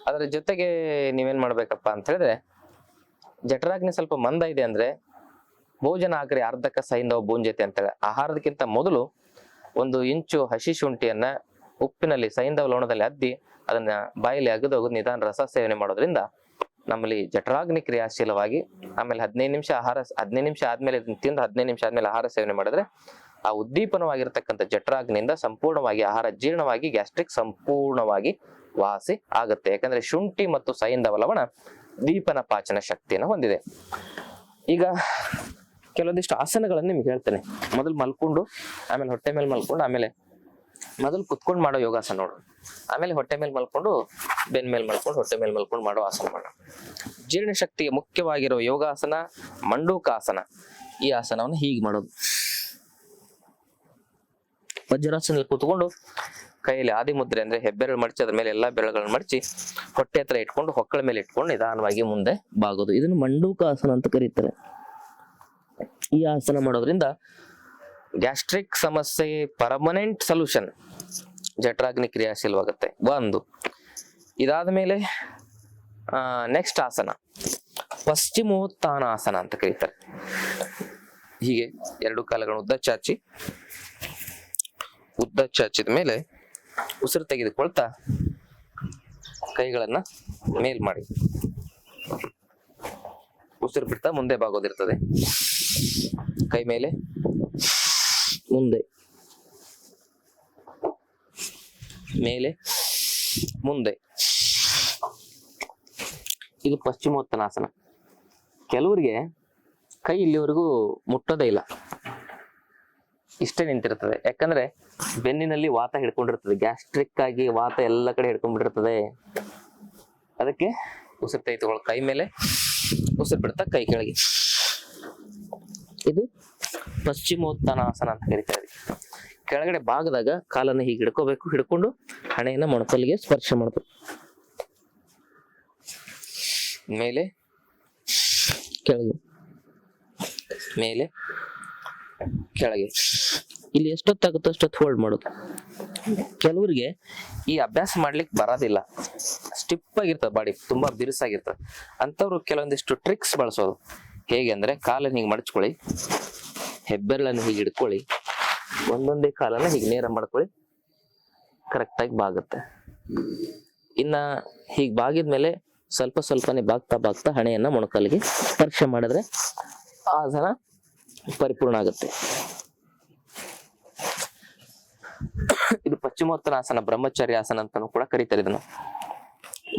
ಅದರ ಜೊತೆಗೆ ನೀವೇನ್ ಮಾಡ್ಬೇಕಪ್ಪ ಅಂತ ಹೇಳಿದ್ರೆ ಜಠರಾಗ್ನಿ ಸ್ವಲ್ಪ ಮಂದ ಇದೆ ಅಂದ್ರೆ ಭೋಜನ ಆಗ್ರಿ ಅರ್ಧಕ ಸೈಂಧವ ಬೂಂಜತೆ ಅಂತೇಳಿ ಆಹಾರದಕ್ಕಿಂತ ಮೊದಲು ಒಂದು ಇಂಚು ಹಸಿ ಶುಂಠಿಯನ್ನ ಉಪ್ಪಿನಲ್ಲಿ ಸೈಂಧವ ಲೋಣದಲ್ಲಿ ಅದ್ದಿ, ಅದನ್ನ ಬಾಯಿಲಿ ಅಗದು ನಿಧಾನ ರಸ ಸೇವನೆ ಮಾಡೋದ್ರಿಂದ ನಮ್ಮಲ್ಲಿ ಜಠರಾಗ್ನಿ ಕ್ರಿಯಾಶೀಲವಾಗಿ ಆಮೇಲೆ ಹದಿನೈದು ನಿಮಿಷ ಆಹಾರ, ಹದಿನೈದು ನಿಮಿಷ ಆದ್ಮೇಲೆ ತಿಂದು ಹದಿನೈದು ನಿಮಿಷ ಆದ್ಮೇಲೆ ಆಹಾರ ಸೇವನೆ ಮಾಡಿದ್ರೆ ಆ ಉದ್ದೀಪನವಾಗಿರ್ತಕ್ಕಂಥ ಜಠರಾಗ್ನಿಯಿಂದ ಸಂಪೂರ್ಣವಾಗಿ ಆಹಾರ ಜೀರ್ಣವಾಗಿ, ಗ್ಯಾಸ್ಟ್ರಿಕ್ ಸಂಪೂರ್ಣವಾಗಿ ವಾಸಿ ಆಗುತ್ತೆ. ಯಾಕಂದ್ರೆ ಶುಂಠಿ ಮತ್ತು ಸೈಂಧವ ಲವಣ ದೀಪನ ಪಾಚನ ಶಕ್ತಿಯನ್ನು ಹೊಂದಿದೆ. ಈಗ ಕೆಲವೊಂದಿಷ್ಟು ಆಸನಗಳನ್ನು ನಿಮ್ಗೆ ಹೇಳ್ತೇನೆ. ಮೊದಲು ಮಲ್ಕೊಂಡು, ಆಮೇಲೆ ಹೊಟ್ಟೆ ಮೇಲೆ ಮಲ್ಕೊಂಡು, ಆಮೇಲೆ ಮೊದಲು ಕುತ್ಕೊಂಡು ಮಾಡೋ ಯೋಗಾಸನ ನೋಡು. ಆಮೇಲೆ ಹೊಟ್ಟೆ ಮೇಲೆ ಮಲ್ಕೊಂಡು ಬೆನ್ ಮೇಲೆ ಮಲ್ಕೊಂಡು, ಹೊಟ್ಟೆ ಮೇಲೆ ಮಲ್ಕೊಂಡು ಮಾಡೋ ಆಸನ ಮಾಡೋಣ ಜೀರ್ಣಶಕ್ತಿಗೆ ಮುಖ್ಯವಾಗಿರೋ ಯೋಗಾಸನ, ಮಂಡೂಕಾಸನ. ಈ ಆಸನವನ್ನು ಹೀಗೆ ಮಾಡೋದು. ವಜ್ರಾಸನದಲ್ಲಿ ಕೂತ್ಕೊಂಡು ಕೈಯಲ್ಲಿ ಆದಿ ಮುದ್ರೆ ಅಂದ್ರೆ ಹೆಬ್ಬೆರಳು ಮಡಚಿ ಅದ್ರ ಮೇಲೆ ಎಲ್ಲಾ ಬೆರಳುಗಳನ್ನ ಮಡಚಿ ಹೊಟ್ಟೆ ಹತ್ರ ಇಟ್ಕೊಂಡು ಹೊಕ್ಕಳ ಮೇಲೆ ಇಟ್ಕೊಂಡು ನಿಧಾನವಾಗಿ ಮುಂದೆ ಬಾಗೋದು. ಇದನ್ನು ಮಂಡೂಕಾಸನ ಅಂತ ಕರೀತಾರೆ. ಈ ಆಸನ ಮಾಡೋದ್ರಿಂದ ಗ್ಯಾಸ್ಟ್ರಿಕ್ ಸಮಸ್ಯೆ ಪರ್ಮನೆಂಟ್ ಸೊಲ್ಯೂಷನ್ ಜಠರಾಗ್ನಿ ಕ್ರಿಯಾಶೀಲವಾಗುತ್ತೆ. ಒಂದು, ಇದಾದ ಮೇಲೆ ನೆಕ್ಸ್ಟ್ ಆಸನ, ಪಶ್ಚಿಮೋತ್ಥಾನ ಆಸನ ಅಂತ ಕರೀತಾರೆ. ಹೀಗೆ ಎರಡು ಕಾಲಗಳನ್ನು ಉದ್ದ ಚಾಚಿ, ಉದ್ದ ಚಾಚಿದ ಮೇಲೆ ಉಸಿರು ತೆಗೆದುಕೊಳ್ತಾ ಕೈಗಳನ್ನ ಮೇಲ್ ಮಾಡಿ. ಉಸಿರು ಬಿಡ್ತಾ ಮುಂದೆ ಬಾಗೋದಿರ್ತದೆ. ಕೈ ಮೇಲೆ, ಮುಂದೆ ಮೇಲೆ, ಮುಂದೆ. ಇದು ಪಶ್ಚಿಮೋತ್ತನಾಸನ. ಕೆಲವರಿಗೆ ಕೈ ಇಲ್ಲಿವರೆಗೂ ಮುಟ್ಟೋದೇ ಇಲ್ಲ. ಇಷ್ಟೇ ನಿಂತಿರ್ತದೆ. ಯಾಕಂದ್ರೆ ಬೆನ್ನಿನಲ್ಲಿ ವಾತ ಹಿಡ್ಕೊಂಡಿರ್ತದೆ. ಗ್ಯಾಸ್ಟ್ರಿಕ್ ಆಗಿ ವಾತ ಎಲ್ಲ ಕಡೆ ಹಿಡ್ಕೊಂಡ್ಬಿಟ್ಟಿರ್ತದೆ. ಅದಕ್ಕೆ ಉಸಿರು ತೆಗೆದುಕೊಳ್ಳೋ ಕೈ ಮೇಲೆ. ಉಸಿರು ಬಿಡ್ತಾ ಕೈ ಕೆಳಗೆ. ಇದು ಪಶ್ಚಿಮೋತ್ತನಾಸನ ಅಂತ ಕರಿತಾರೆ ಕೆಳಗಡೆ ಭಾಗದಾಗ ಕಾಲನ್ನು ಹೀಗೆ ಹಿಡ್ಕೋಬೇಕು. ಹಿಡ್ಕೊಂಡು ಹಣೆಯನ್ನ ಮೊಣಕಲ್ಲಿಗೆ ಸ್ಪರ್ಶ ಮಾಡಬೇಕು. ಮೇಲೆ ಕೆಳಗೆ. ಮೇಲೆ ಕೆಳಗೆ. ಇಲ್ಲಿ ಎಷ್ಟೊತ್ತಾಗುತ್ತೋ ಅಷ್ಟೊತ್ತು ಹೋಲ್ಡ್ ಮಾಡೋದು. ಕೆಲವರಿಗೆ ಈ ಅಭ್ಯಾಸ ಮಾಡ್ಲಿಕ್ಕೆ ಬರೋದಿಲ್ಲ. ಸ್ಟಿಪ್ ಆಗಿರ್ತದೆ ಬಾಡಿ ತುಂಬಾ ಬಿರುಸಾಗಿರ್ತದೆ. ಅಂತವ್ರು ಕೆಲವೊಂದಿಷ್ಟು ಟ್ರಿಕ್ಸ್ ಬಳಸೋದು. ಹೇಗೆ ಅಂದ್ರೆ ಕಾಲನ್ನ ಹೀಗೆ ಮಡಚ್ಕೊಳ್ಳಿ, ಹೆಬ್ಬೆರಳನ್ನು ಹೀಗೆ ಹಿಡ್ಕೊಳ್ಳಿ, ಒಂದೊಂದೇ ಕಾಲನ್ನ ಹೀಗೆ ನೇರ ಮಾಡ್ಕೊಳ್ಳಿ ಕರೆಕ್ಟ್ ಆಗಿ ಬಾಗುತ್ತೆ. ಇನ್ನ ಹೀಗೆ ಬಾಗಿದ್ಮೇಲೆ ಸ್ವಲ್ಪ ಸ್ವಲ್ಪನೇ ಬಾಗ್ತಾ ಬಾಗ್ತಾ ಹಣೆಯನ್ನ ಮೊಣಕಾಲಿಗೆ ಸ್ಪರ್ಶ ಮಾಡಿದ್ರೆ ಆಸನ ಪರಿಪೂರ್ಣ ಆಗುತ್ತೆ. ಇದು ಪಶ್ಚಿಮೋತ್ತರಾಸನ, ಬ್ರಹ್ಮಚರ್ಯಾಸನ ಅಂತಾನು ಕೂಡ ಕರೀತಾರೆ ಇದನ್ನು.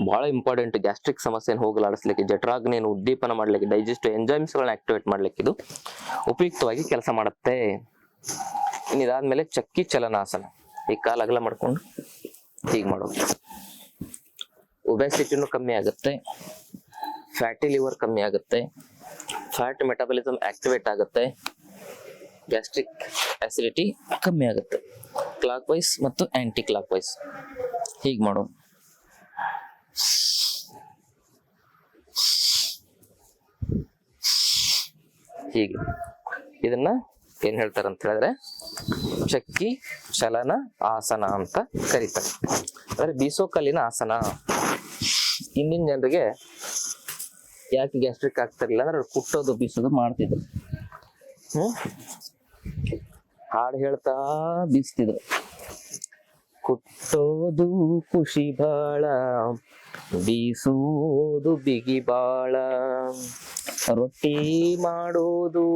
ಬಹಳ ಇಂಪಾರ್ಟೆಂಟ್ ಗ್ಯಾಸ್ಟ್ರಿಕ್ ಸಮಸ್ಯೆಯನ್ನು ಹೋಗಲಾಡಿಸ್ಲಿಕ್ಕೆ, ಜಠರಾಗ್ನಿಯನ್ನು ಉದ್ದೀಪನ ಮಾಡ್ಲಿಕ್ಕೆ ಡೈಜೆಸ್ಟಿವ್ ಎಂಜೈಮ್ಸ್ ಗಳನ್ನ ಆಕ್ಟಿವೇಟ್ ಮಾಡ್ಲಿಕ್ಕೆ ಇದು ಉಪಯುಕ್ತವಾಗಿ ಕೆಲಸ ಮಾಡುತ್ತೆ. ಇದಾದ್ಮೇಲೆ ಚಕ್ಕಿ ಚಲನಾಸನ. ಈ ಕಾಲ ಅಗಲ ಮಾಡ್ಕೊಂಡು ಹೀಗೆ ಮಾಡೋದು. ಒಬೆಸಿಟಿನೂ ಕಮ್ಮಿ ಆಗುತ್ತೆ. ಫ್ಯಾಟಿ ಲಿವರ್ ಕಮ್ಮಿ ಆಗುತ್ತೆ. ಫ್ಯಾಟ್ ಮೆಟಾಬಲಿಸಮ್ ಆಕ್ಟಿವೇಟ್ ಆಗುತ್ತೆ. ಗ್ಯಾಸ್ಟ್ರಿಕ್ ಆಸಿಡಿಟಿ ಕಮ್ಮಿ ಆಗುತ್ತೆ. ಕ್ಲಾಕ್ ವೈಸ್ ಮತ್ತು ಆಂಟಿ ಕ್ಲಾಕ್ ವೈಸ್ ಹೀಗೆ ಮಾಡೋ. ಹೀಗೆ. ಇದನ್ನ ಏನ್ ಹೇಳ್ತಾರೆ ಅಂತ ಹೇಳಿದ್ರೆ ಚಕ್ಕಿ ಚಲನ, ಆಸನ ಅಂತ ಕರೀತಾರೆ. ಅಂದ್ರೆ ಬೀಸೋ ಕಲ್ಲಿನ ಆಸನ. ಇಂದಿನ ಜನರಿಗೆ ಯಾಕೆ ಗ್ಯಾಸ್ಟ್ರಿಕ್ ಆಗ್ತಿರ್ಲಿಲ್ಲ ಅಂದ್ರೆ ಕುಟ್ಟೋದು, ಬೀಸೋದು ಮಾಡ್ತಿದ್ರು. ಹ್ಮ್? ಹಾಡು ಹೇಳ್ತಾ ಬೀಸ್ತಿದ್ರು. ಕುಟ್ಟೋದು ಖುಷಿ ಬಾಳ, ಬೀಸೋದು ಬಿಗಿ ಬಾಳ. ರೊಟ್ಟಿ ಮಾಡೋದು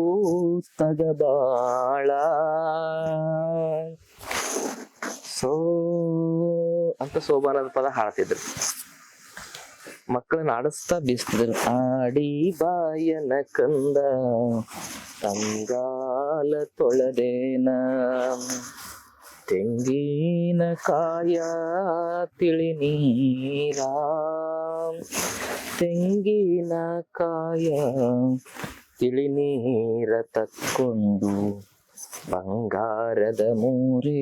ತಗಬಾಳ ಸೋ, ಅಂತ ಸೋಬಾನದ ಪದ ಹಾಡ್ತಿದ್ರು. ಮಕ್ಕಳನ್ನ ಆಡಿಸ್ತಾ ಬೀಸ್ತಿದ್ರು ಆಡಿ ಬಾಯನ ಕಂದ ತಂಗಾಲ ತೊಳೆದೇನ ತೆಂಗಿನ ಕಾಯ ತಿಳಿ ನೀರ ತೆಂಗಿನ ಕಾಯ ತಿಳಿ ನೀರ ತಕ್ಕೊಂಡು ಬಂಗಾರದ ಮೂರೇ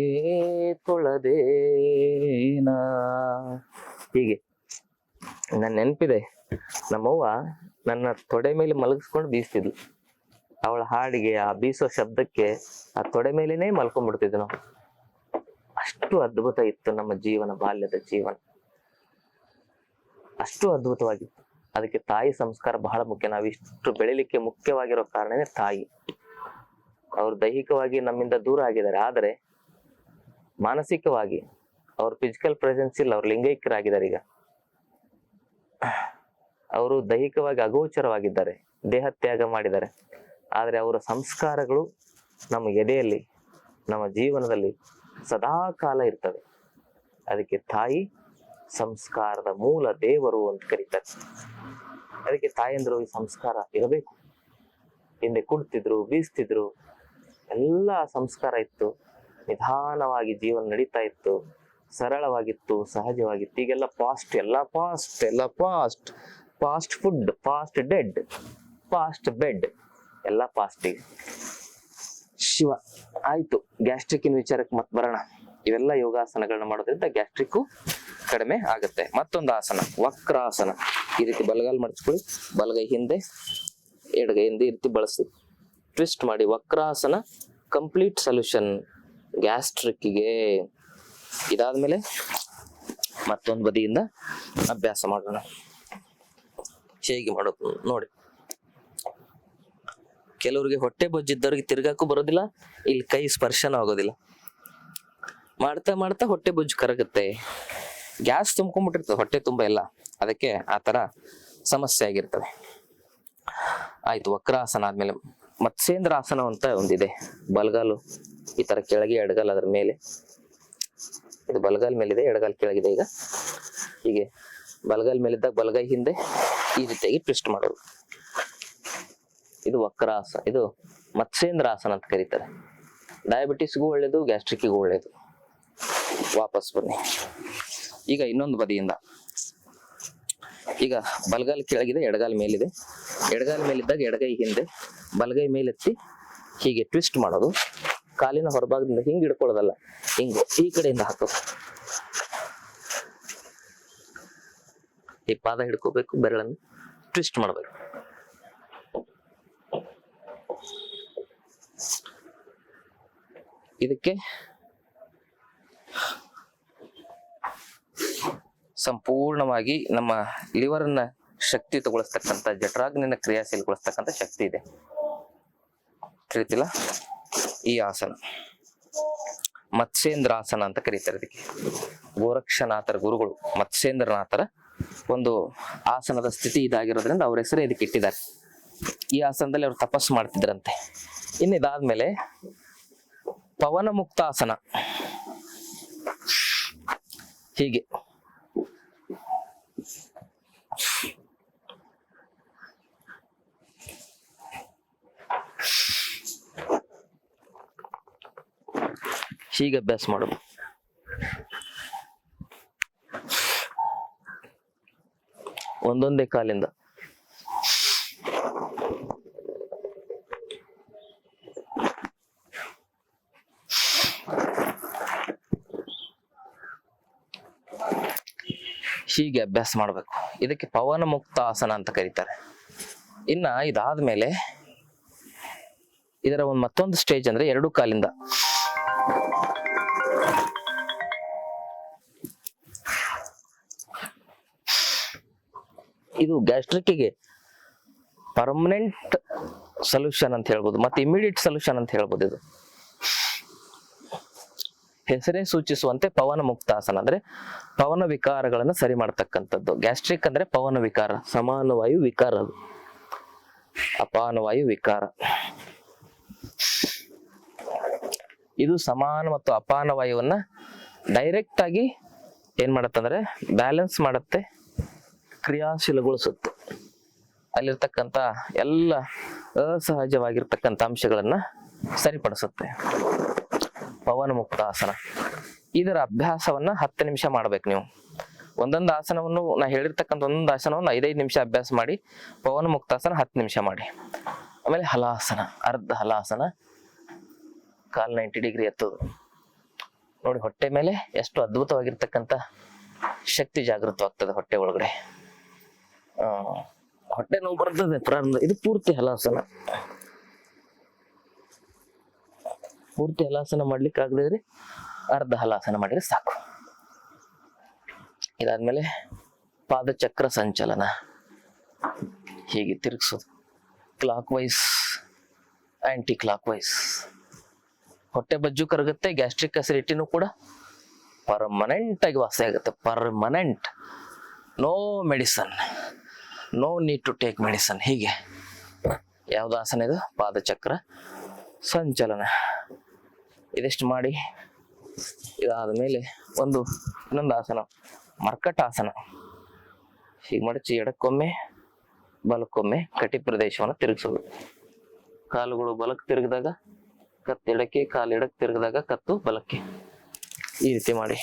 ತೊಳೆದೇನ ಹೀಗೆ ನನ್ನ ನೆನಪಿದೆ. ನಮ್ಮವ್ವ ನನ್ನ ತೊಡೆ ಮೇಲೆ ಮಲಗಿಸ್ಕೊಂಡು ಬೀಸ್ತಿದ್ಲು. ಅವಳ ಹಾಡಿಗೆ, ಆ ಬೀಸೋ ಶಬ್ದಕ್ಕೆ ಆ ತೊಡೆ ಮೇಲೇನೆ ಮಲ್ಕೊಂಡ್ಬಿಡ್ತಿದ್ವಿ ನಾವು. ಅಷ್ಟು ಅದ್ಭುತ ಇತ್ತು ನಮ್ಮ ಜೀವನ, ಬಾಲ್ಯದ ಜೀವನ. ಅಷ್ಟು ಅದ್ಭುತವಾಗಿತ್ತು. ಅದಕ್ಕೆ ತಾಯಿ ಸಂಸ್ಕಾರ ಬಹಳ ಮುಖ್ಯ. ನಾವು ಇಷ್ಟು ಬೆಳಿಲಿಕ್ಕೆ ಮುಖ್ಯವಾಗಿರೋ ಕಾರಣನೇ ತಾಯಿ. ಅವ್ರು ದೈಹಿಕವಾಗಿ ನಮ್ಮಿಂದ ದೂರ ಆಗಿದ್ದಾರೆ. ಆದರೆ ಮಾನಸಿಕವಾಗಿ ಅವ್ರ ಫಿಸಿಕಲ್ ಪ್ರೆಸೆನ್ಸ್ ಇಲ್ಲ. ಅವ್ರು ಲಿಂಗೈಕ್ಯರಾಗಿದ್ದಾರೆ ಈಗ. ಅವರು ದೈಹಿಕವಾಗಿ ಅಗೋಚರವಾಗಿದ್ದಾರೆ. ದೇಹ ತ್ಯಾಗ ಮಾಡಿದ್ದಾರೆ. ಆದರೆ ಅವರ ಸಂಸ್ಕಾರಗಳು ನಮ್ಮ ಎದೆಯಲ್ಲಿ, ನಮ್ಮ ಜೀವನದಲ್ಲಿ ಸದಾ ಕಾಲ ಇರ್ತವೆ. ಅದಕ್ಕೆ ತಾಯಿ ಸಂಸ್ಕಾರದ ಮೂಲ ದೇವರು ಅಂತ ಕರೀತಾರೆ. ಅದಕ್ಕೆ ತಾಯಂದ್ರು ಈ ಸಂಸ್ಕಾರ ಇರಬೇಕು. ಹಿಂದೆ ಕುಡ್ತಿದ್ರು ಬೀಸ್ತಿದ್ರು, ಎಲ್ಲ ಸಂಸ್ಕಾರ ಇತ್ತು. ನಿಧಾನವಾಗಿ ಜೀವನ ನಡೀತಾ ಇತ್ತು. ಸರಳವಾಗಿತ್ತು, ಸಹಜವಾಗಿತ್ತು. ಈಗೆಲ್ಲ ಫಾಸ್ಟ್ ಎಲ್ಲ ಫಾಸ್ಟ್ ಎಲ್ಲ fast fast food fast dead fast bed ಎಲ್ಲ ಫಾಸ್ಟ್ ಈಗ. ಶಿವ, ಆಯ್ತು. ಗ್ಯಾಸ್ಟ್ರಿಕ್ಕಿನ ವಿಚಾರಕ್ಕೆ ಮತ್ತೆ ಬರೋಣ. ಇವೆಲ್ಲ ಯೋಗಾಸನಗಳನ್ನ ಮಾಡೋದ್ರಿಂದ ಗ್ಯಾಸ್ಟ್ರಿಕ್ಕು ಕಡಿಮೆ ಆಗುತ್ತೆ. ಮತ್ತೊಂದು ಆಸನ, ವಕ್ರಾಸನ. ಈ ರೀತಿ ಬಲಗಾಲ್ ಮಡಚ್ಕೊಳ್ಳಿ. ಬಲಗೈ ಹಿಂದೆ ಎಡಗೈಯಿಂದ ಈ ರೀತಿ ಬಳಸಿ. ಟ್ವಿಸ್ಟ್ ಮಾಡಿ, ವಕ್ರಾಸನ ಕಂಪ್ಲೀಟ್ ಸೊಲ್ಯೂಷನ್ ಗ್ಯಾಸ್ಟ್ರಿಕ್ಕಿಗೆ ಇದಾದ್ಮೇಲೆ ಮತ್ತೊಂದು ಬದಿಯಿಂದ ಅಭ್ಯಾಸ ಮಾಡೋಣ. ಹೇಗೆ ಮಾಡೋದು ನೋಡಿ. ಕೆಲವರಿಗೆ ಹೊಟ್ಟೆ ಬೊಜ್ಜಿದ್ದವ್ರಿಗೆ ತಿರ್ಗಾಕು ಬರೋದಿಲ್ಲ, ಇಲ್ಲಿ ಕೈ ಸ್ಪರ್ಶನ ಆಗೋದಿಲ್ಲ. ಮಾಡ್ತಾ ಮಾಡ್ತಾ ಹೊಟ್ಟೆ ಬೊಜ್ಜು ಕರಗುತ್ತೆ. ಗ್ಯಾಸ್ ತುಂಬ್ಕೊಂಡ್ಬಿಟ್ಟಿರ್ತದೆ, ಹೊಟ್ಟೆ ತುಂಬ ಇಲ್ಲ ಅದಕ್ಕೆ ಆ ತರ ಸಮಸ್ಯೆ ಆಗಿರ್ತವೆ ಆಯ್ತು, ವಕ್ರಾಸನ ಆದ್ಮೇಲೆ ಮತ್ಸ್ಯೇಂದ್ರ ಆಸನ ಅಂತ ಒಂದಿದೆ. ಬಲಗಾಲು, ಈ ತರ ಕೆಳಗೆ ಎಡಗಾಲ್ ಅದ್ರ ಮೇಲೆ ಇದು ಬಲಗಾಲ್ ಮೇಲಿದೆ, ಎಡಗಾಲ್ ಕೆಳಗಿದೆ ಈಗ. ಹೀಗೆ ಬಲಗಾಲ್ ಮೇಲಿದ್ದಾಗ ಬಲಗೈ ಹಿಂದೆ ಈ ರೀತಿಯಾಗಿ ಟ್ವಿಸ್ಟ್ ಮಾಡೋದು. ಇದು ವಕ್ರಾಸನ ಇದು ಮತ್ಸೇಂದ್ರ ಆಸನ ಅಂತ ಕರೀತಾರೆ. ಡಯಾಬಿಟಿಸ್ಗೂ ಒಳ್ಳೇದು ಗ್ಯಾಸ್ಟ್ರಿಕ್ಕಿಗೂ ಒಳ್ಳೇದು. ವಾಪಸ್ ಬನ್ನಿ. ಈಗ ಇನ್ನೊಂದು ಬದಿಯಿಂದ. ಈಗ ಬಲಗಾಲ್ ಕೆಳಗಿದೆ, ಎಡಗಾಲ್ ಮೇಲಿದೆ. ಎಡಗಾಲ್ ಮೇಲಿದ್ದಾಗ ಎಡಗೈ ಹಿಂದೆ, ಬಲಗೈ ಮೇಲೆತ್ತಿ ಹೀಗೆ ಟ್ವಿಸ್ಟ್ ಮಾಡೋದು. ಕಾಲಿನ ಹೊರಭಾಗದಿಂದ ಹಿಂಗ್ ಹಿಡ್ಕೊಳ್ಳೋದಲ್ಲ, ಹಿಂಗ್ ಈ ಕಡೆಯಿಂದ ಹಾಕೋದು ಈ ಪಾದ ಹಿಡ್ಕೋಬೇಕು, ಬೆರಳನ್ನು ಟ್ವಿಸ್ಟ್ ಮಾಡಬೇಕು. ಇದಕ್ಕೆ ಸಂಪೂರ್ಣವಾಗಿ ನಮ್ಮ ಲಿವರ್ ಅನ್ನ ಶಕ್ತಿ ತಗೊಳಿಸ್ತಕ್ಕಂಥ ಜಠರಾಗ್ನಿನ ಕ್ರಿಯಾಶೀಲಗೊಳಿಸ್ತಕ್ಕಂಥ ಶಕ್ತಿ ಇದೆ. ತಿಳಿತಿಲ್ಲ? ಈ ಆಸನ. ಮತ್ಸ್ಯೇಂದ್ರಾಸನ ಅಂತ ಕರೀತಾರೆ ಇದಕ್ಕೆ. ಗೋರಕ್ಷನಾಥರ ಗುರುಗಳು ಮತ್ಸೇಂದ್ರನಾಥರ ಒಂದು ಆಸನದ ಸ್ಥಿತಿ ಇದಾಗಿರೋದ್ರಿಂದ ಅವ್ರ ಹೆಸರೇ ಇದಕ್ಕೆ ಇಟ್ಟಿದ್ದಾರೆ. ಈ ಆಸನದಲ್ಲಿ ಅವ್ರು ತಪಸ್ಸು ಮಾಡ್ತಿದ್ರಂತೆ. ಇನ್ನು ಇದಾದ್ಮೇಲೆ ಪವನ ಮುಕ್ತಾಸನ ಹೀಗೆ. ಹೀಗೆ ಅಭ್ಯಾಸ ಮಾಡೋದು ಒಂದೊಂದೇ ಕಾಲಿಂದ. ಹೀಗೆ ಅಭ್ಯಾಸ ಮಾಡಬೇಕು. ಇದಕ್ಕೆ ಪವನ ಮುಕ್ತ ಆಸನ ಅಂತ ಕರೀತಾರೆ. ಇನ್ನ ಇದಾದ್ಮೇಲೆ ಇದರ ಒಂದು ಮತ್ತೊಂದು ಸ್ಟೇಜ್ ಅಂದ್ರೆ ಎರಡು ಕಾಲಿಂದ. ಇದು ಗ್ಯಾಸ್ಟ್ರಿಕ್ಕಿಗೆ ಪರ್ಮನೆಂಟ್ ಸೊಲ್ಯೂಷನ್ ಅಂತ ಹೇಳ್ಬೋದು, ಮತ್ತೆ ಇಮಿಡಿಯೇಟ್ ಸೊಲ್ಯೂಷನ್ ಅಂತ ಹೇಳ್ಬೋದು ಇದು. ಹೆಸರೇ ಸೂಚಿಸುವಂತೆ ಪವನ ಮುಕ್ತಾಸನ ಅಂದ್ರೆ ಪವನ ವಿಕಾರಗಳನ್ನು ಸರಿ ಮಾಡ್ತಕ್ಕಂಥದ್ದು. ಗ್ಯಾಸ್ಟ್ರಿಕ್ ಅಂದ್ರೆ ಪವನ ವಿಕಾರ, ಸಮಾನವಾಯು ವಿಕಾರ ಅದು. ಅಪಾನವಾಯು ವಿಕಾರ. ಇದು ಸಮಾನ ಮತ್ತು ಅಪಾನ ವಾಯುವನ್ನ ಡೈರೆಕ್ಟ್ ಆಗಿ ಏನ್ ಮಾಡತ್ತಂದ್ರೆ ಬ್ಯಾಲೆನ್ಸ್ ಮಾಡತ್ತೆ ಕ್ರಿಯಾಶೀಲಗೊಳಿಸುತ್ತೆ. ಅಲ್ಲಿರ್ತಕ್ಕಂಥ ಎಲ್ಲ ಅಸಹಜವಾಗಿರ್ತಕ್ಕಂಥ ಅಂಶಗಳನ್ನ ಸರಿಪಡಿಸುತ್ತೆ. ಪವನ ಮುಕ್ತಾಸನ. ಇದರ ಅಭ್ಯಾಸವನ್ನ ಹತ್ತು ನಿಮಿಷ ಮಾಡ್ಬೇಕು ನೀವು. ಒಂದೊಂದು ಆಸನವನ್ನು ನಾ ಹೇಳಿರ್ತಕ್ಕಂಥ ಒಂದೊಂದು ಆಸನವನ್ನು ಐದೈದು ನಿಮಿಷ ಅಭ್ಯಾಸ ಮಾಡಿ, ಪವನ ಮುಕ್ತಾಸನ ಹತ್ತು ನಿಮಿಷ ಮಾಡಿ. ಆಮೇಲೆ ಹಲಾಸನ, ಅರ್ಧ ಹಲಾಸನ, ಕಾಲ್ ನೈಂಟಿ ಡಿಗ್ರಿ ಎತ್ತದು ನೋಡಿ, ಹೊಟ್ಟೆ ಮೇಲೆ ಎಷ್ಟು ಅದ್ಭುತವಾಗಿರ್ತಕ್ಕಂಥ ಶಕ್ತಿ ಜಾಗೃತವಾಗ್ತದೆ ಹೊಟ್ಟೆ ಒಳಗಡೆ. ಹೊಟ್ಟೆ ನೋವು ಬರ್ತದೆ ಪ್ರಾರಂಭ. ಇದು ಪೂರ್ತಿ ಹಲಾಸನ. ಪೂರ್ತಿ ಹಲಾಸನ ಮಾಡ್ಲಿಕ್ಕೆ ಆಗದಿದ್ರೆ ಅರ್ಧ ಹಲಾಸನ ಮಾಡಿದ್ರೆ ಸಾಕು. ಇದಾದ್ಮೇಲೆ ಪಾದಚಕ್ರ ಸಂಚಲನ. ಹೀಗೆ ತಿರುಗಿಸೋದು. Clockwise anticlockwise ಹೊಟ್ಟೆ ಬಜ್ಜು ಕರಗುತ್ತೆ ಗ್ಯಾಸ್ಟ್ರಿಕ್ ಅಸಿಡಿಟಿನೂ ಕೂಡ ಪರ್ಮನೆಂಟ್ ಆಗಿ ವಾಸಿ ಆಗುತ್ತೆ. Permanent no medicine no need to take medicine ಹೀಗೆ. ಯಾವುದು ಆಸನ ಇದು? ಪಾದಚಕ್ರ ಸಂಚಲನ. ಇದಿಷ್ಟು ಮಾಡಿ? ಇದಾದ ಮೇಲೆ ಒಂದು ಇನ್ನೊಂದು ಆಸನ. ಮರ್ಕಟ ಆಸನ ಹೀಗೆ ಮಡಚಿ ಎಡಕ್ಕೊಮ್ಮೆ, ಬಲಕ್ಕೊಮ್ಮೆ ಕಟಿ ಪ್ರದೇಶವನ್ನು ತಿರುಗಿಸೋದು. ಕಾಲುಗಳು ಬಲಕ್ಕೆ ತಿರುಗಿದಾಗ ಕತ್ತು ಎಡಕ್ಕೆ, ಕಾಲು ಎಡಕ್ಕೆ ತಿರುಗಿದಾಗ ಕತ್ತು ಬಲಕ್ಕೆ. ಈ ರೀತಿ ಮಾಡಿ.